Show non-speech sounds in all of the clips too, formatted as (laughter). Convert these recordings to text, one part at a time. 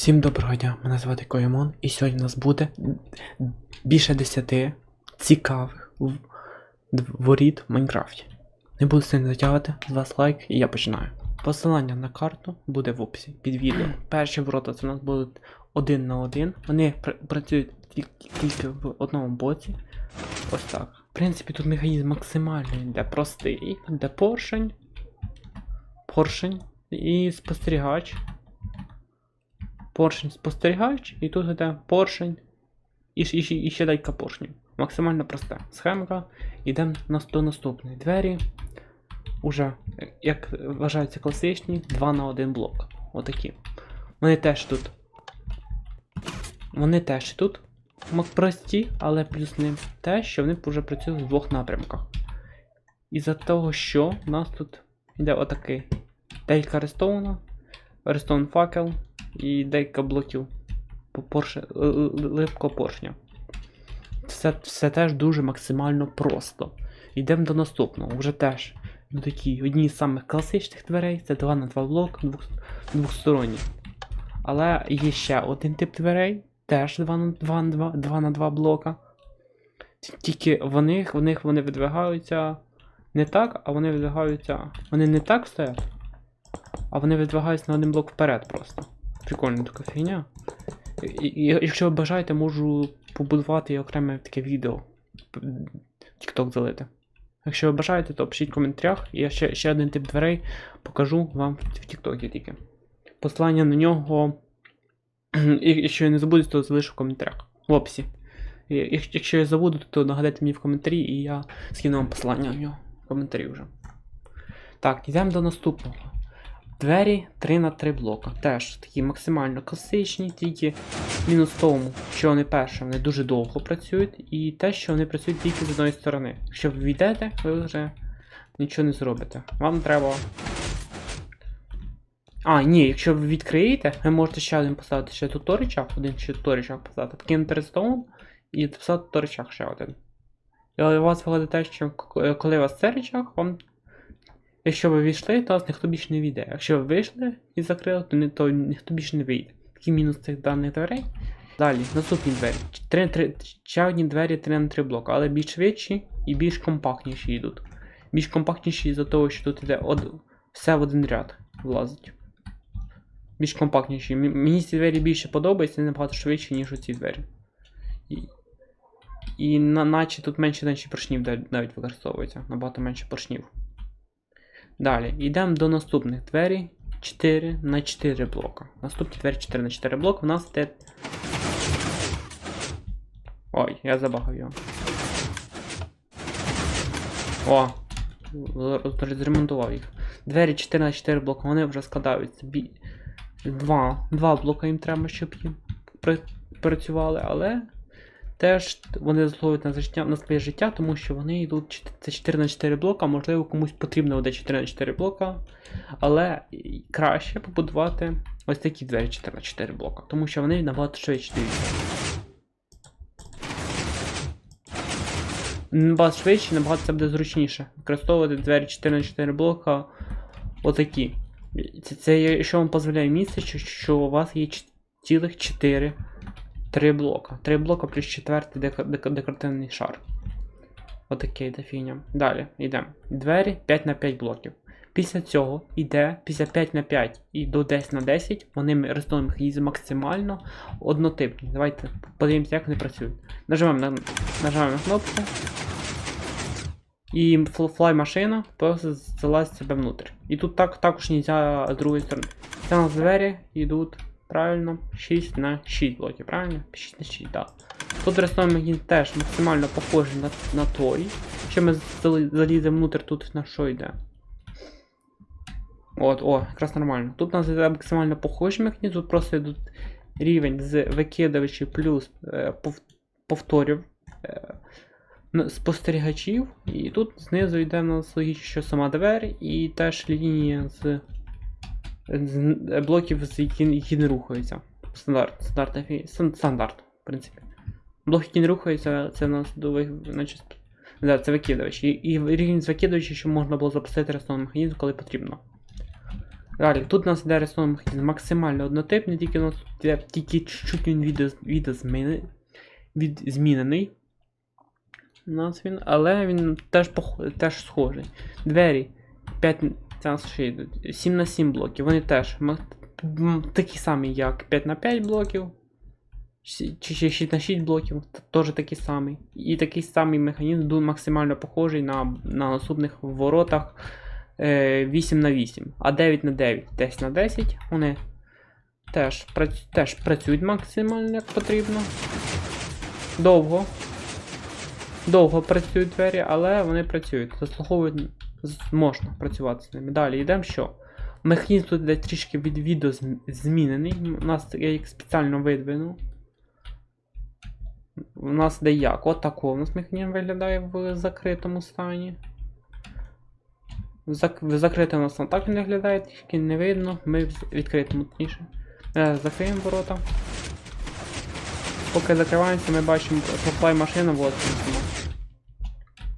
Всім доброго дня, мене звати Коямон, і сьогодні у нас буде більше 10 цікавих воріт в Майнкрафті. Не буду сильно затягувати, з вас лайк і я починаю. Посилання на карту буде в описі під відео. Перші ворота це у нас будуть один на один. Вони пр- працюють тільки в одному боці. Ось так. В принципі, тут механізм максимальний, де простий, де поршень, поршень і спостерігач поршень спостерігач, і тут йде поршень і, і, і ще декілька поршнів. Максимально проста схемка. Йдемо до наступної двері. Уже, як вважаються класичні, 2 на 1 блок. Отакі. Вони теж тут. Вони теж тут прості, але плюс ним те, що вони вже працюють в двох напрямках. Із-за того, що у нас тут йде отакий декілька рестоуна, рестоун факел, і декілька блоків по порше, л- л- поршня. Все, все теж дуже максимально просто. Йдемо до наступного. Вже теж ну, такі одні з самих класичних дверей це 2 на 2 блок двох, двохсторонні. Але є ще один тип дверей, теж 2 на 2, на 2, 2 на 2 блока. Тільки в них, в них вони видвигаються не так, а вони видвигаються. Вони не так стоять, а вони видвигаються на один блок вперед просто. Прикольна така фігня. І, і, якщо ви бажаєте, можу побудувати окреме таке відео. TikTok залити. Якщо ви бажаєте, то пишіть в коментарях, я ще, ще один тип дверей покажу вам в TikTok тільки. Посилання на нього. (clears throat) Якщо я не забуду, то залишу в коментарях. В описі. Якщо я забуду, то нагадайте мені в коментарі, і я скину вам посилання на нього в коментарі вже. Так, йдемо до наступного. Двері 3 на 3 блока. Теж такі максимально класичні, тільки мінус в тому, що вони перше, вони дуже довго працюють, і те, що вони працюють тільки з одної сторони. Якщо ви війдете, ви вже нічого не зробите. Вам треба. А, ні, якщо ви відкриєте, ви можете ще один поставити ще тут торичах, один ще тут торичах поставити, покинути редстоун і поставити торичах ще один. І у вас виходить те, що коли у вас це речах, вам Якщо ви війшли, то вас ніхто більше не війде. Якщо ви вийшли і закрили, то, не, то ніхто більше не вийде. Такий мінус цих даних дверей. Далі, наступні двері. Три, три, ще одні двері 3 на 3 блока, але більш швидші і більш компактніші йдуть. Більш компактніші за того, що тут іде од... все в один ряд влазить. Більш компактніші. Мені ці двері більше подобаються, набагато швидші, ніж оці двері. І, і на, наче тут менше менше поршнів навіть використовується. Набагато менше поршнів. Далі, йдемо до наступних двері 4 на 4 блока. Наступні двері 4 на 4 блока. У нас йде. Ой, я забагав його. О! Розремонтував їх. Двері 4 на 4 блока, вони вже складаються. Бі... Два. Два блока їм треба, щоб їм працювали, але теж вони заслуговують на життя на своє життя, тому що вони йдуть це 4 на 4 блока, можливо, комусь потрібно буде 4 на 4 блока. Але краще побудувати ось такі двері 4 на 4 блока, тому що вони набагато швидше дивіться. Набагато швидше, набагато це буде зручніше. Використовувати двері 4 на 4 блока отакі. Це, це що вам дозволяє місце, що, що у вас є цілих 4 Три блока. Три блока плюс четвертий дека- дека- декоративний шар. Отаке йде фігня. Далі йдемо. Двері 5 на 5 блоків. Після цього йде після 5 на 5 і до 10 на 10 вони рестовий механізм максимально однотипні. Давайте подивимося, як вони працюють. Нажимаємо на, нажимаємо на кнопку. І флай машина просто залазить себе внутрь. І тут так, також нельзя з другої сторони. Це у нас двері йдуть правильно 6 на 6 блоків, правильно? 6 на 6, так. Тут рестовий механізм теж максимально похожий на, на той. Якщо ми заліземо внутрь, тут на що йде? От, о, якраз нормально. Тут у нас йде максимально похожий механізм, тут просто йдуть рівень з викидувачів плюс е, пов- повторів е, спостерігачів. І тут знизу йде у нас логічно, що сама двері, і теж лінія з, блоків, з які, не рухаються. Стандарт, стандарт, стандарт, в принципі. Блоки, які не рухаються, це у нас значить, да, це викидувач. І, і рівень з викидувачів, щоб можна було запустити рестовий механізм, коли потрібно. Далі, тут у нас іде рисунок механізм максимально однотипний, тільки у нас тільки чуть-чуть він відео, відео зміни, від, змінений. У нас він, але він теж, теж схожий. Двері 5, це у нас ще йдуть, 7 на 7 блоків, вони теж такі самі, як 5 на 5 блоків. Чи ще 6 на 6 блоків, теж такий самий. І такий самий механізм максимально похожий на, на наступних воротах е, 8 на 8, а 9 на 9, 10 на 10. Вони теж, теж працюють максимально як потрібно. Довго. Довго працюють двері, але вони працюють. Заслуговують, можна працювати з ними. Далі йдемо що? Механізм тут йде трішки від відео змінений. У нас я їх спеціально видвинув. У нас де як? От такого у нас механізм виглядає в закритому стані. В, зак... в закритому нас так він виглядає, трішки не видно. Ми в відкритому точніше. Е, закриємо ворота. Поки закриваємося, ми бачимо supply машина, вот.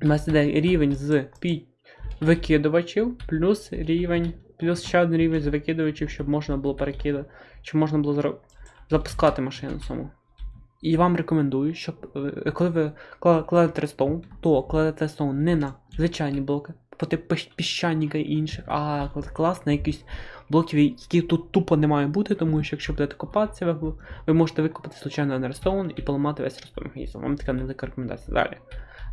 У нас іде рівень з пі... викидувачів, плюс рівень, плюс ще один рівень з викидувачів, щоб можна було перекидати, щоб можна було запускати машину саму. І вам рекомендую, щоб е, коли ви кладете рестон, то кладете рестон не на звичайні блоки, по типу піщаніка і інших, а клас на якісь блоків, які тут тупо не має бути, тому що якщо будете копатися, ви, ви можете викопати случайно на рестон і поламати весь рестон. Вам така невелика рекомендація. Далі.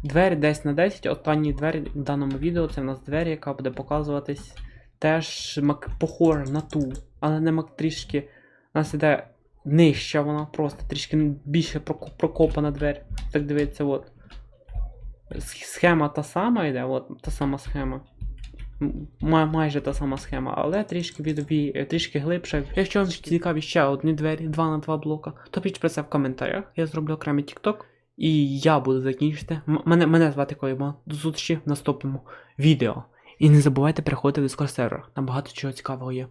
Двері 10 на 10, останні двері в даному відео це в нас двері, яка буде показуватись теж похожа на ту, але не мак трішки. У нас іде нижча вона, просто трішки більше прокопана двері. Так дивіться, от. Схема та сама йде, от та сама схема. Май- майже та сама схема, але трішки відові, трішки глибше. Якщо вам цікаві ще одні двері, 2 на 2 блока, то пишіть про це в коментарях. Я зроблю окремий TikTok. І я буду закінчити. М- мене, мене звати Коймо. До зустрічі в наступному відео. І не забувайте переходити в Discord сервер. Там багато чого цікавого є.